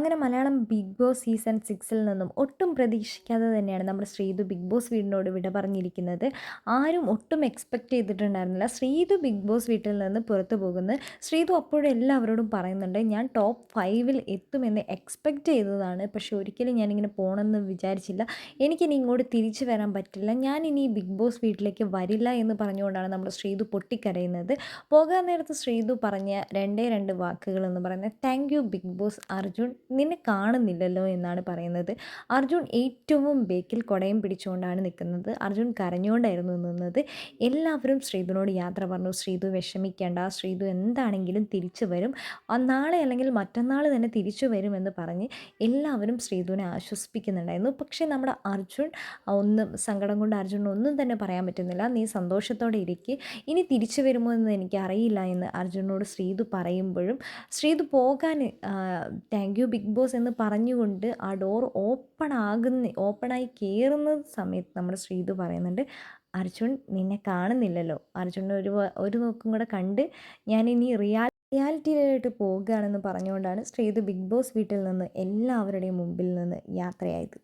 അങ്ങനെ Malayalam big boss season സിക്സിൽ നിന്നും ഒട്ടും പ്രതീക്ഷിക്കാതെ തന്നെയാണ് നമ്മുടെ ശ്രീതു ബിഗ് ബോസ് വീടിനോട് വിട പറഞ്ഞിരിക്കുന്നത്. ആരും ഒട്ടും എക്സ്പെക്റ്റ് ചെയ്തിട്ടുണ്ടായിരുന്നില്ല. ശ്രീതു ബിഗ് ബോസ് വീട്ടിൽ നിന്ന് പുറത്തു പോകുന്നത് ശ്രീതു അപ്പോഴും എല്ലാവരോടും പറയുന്നുണ്ട് ഞാൻ ടോപ്പ് ഫൈവിൽ എത്തുമെന്ന് എക്സ്പെക്റ്റ് ചെയ്തതാണ്. പക്ഷേ ഒരിക്കലും ഞാനിങ്ങനെ പോകണമെന്ന് വിചാരിച്ചില്ല. എനിക്കിനി ഇങ്ങോട്ട് തിരിച്ചു വരാൻ പറ്റില്ല. ഞാൻ ഇനി ബിഗ് ബോസ് വീട്ടിലേക്ക് വരില്ല എന്ന് പറഞ്ഞുകൊണ്ടാണ് നമ്മുടെ ശ്രീതു പൊട്ടിക്കരയുന്നത്. പോകാൻ നേരത്ത് ശ്രീതു പറഞ്ഞ രണ്ടേ രണ്ട് വാക്കുകൾ എന്ന് പറയുന്നത് thank you big boss Arjun. നിന്നെ കാണുന്നില്ലല്ലോ എന്നാണ് പറയുന്നത്. അർജുൻ ഏറ്റവും ബേക്കിൽ കുടയും പിടിച്ചുകൊണ്ടാണ് നിൽക്കുന്നത്. അർജുൻ കരഞ്ഞുകൊണ്ടായിരുന്നു നിന്നത്. എല്ലാവരും ശ്രീതുവിനോട് യാത്ര പറഞ്ഞു. ശ്രീധു വിഷമിക്കേണ്ട. ശ്രീധു എന്താണെങ്കിലും തിരിച്ചു വരും. നാളെ അല്ലെങ്കിൽ മറ്റന്നാൾ തന്നെ തിരിച്ചു വരുമെന്ന് പറഞ്ഞ് എല്ലാവരും ശ്രീധുവിനെ ആശ്വസിപ്പിക്കുന്നുണ്ടായിരുന്നു. പക്ഷേ നമ്മുടെ അർജുൻ ഒന്നും സങ്കടം കൊണ്ട് അർജുൻ ഒന്നും തന്നെ പറയാൻ പറ്റുന്നില്ല. നീ സന്തോഷത്തോടെ ഇരിക്കുക ഇനി തിരിച്ചു വരുമോ എന്ന് എനിക്ക് അറിയില്ല എന്ന് അർജുനോട് ശ്രീധു പറയുമ്പോഴും ശ്രീധു പോകാൻ താങ്ക് യു ബിഗ് ബോസ് എന്ന് പറഞ്ഞുകൊണ്ട് ആ ഡോർ ഓപ്പൺ ആകുന്ന ഓപ്പണായി കയറുന്ന സമയത്ത് നമ്മുടെ ശ്രീതു പറയുന്നുണ്ട് അർജുൻ നിന്നെ കാണുന്നില്ലല്ലോ. അർജുൻ ഒരു ഒരു നോക്കും കൂടെ കണ്ട് ഞാനിനി റിയാൽ റിയാലിറ്റിയിലായിട്ട് പോകുകയാണെന്ന് പറഞ്ഞുകൊണ്ടാണ് ശ്രീതു ബിഗ് ബോസ് വീട്ടിൽ നിന്ന് എല്ലാവരുടെയും മുമ്പിൽ നിന്ന് യാത്രയായത്.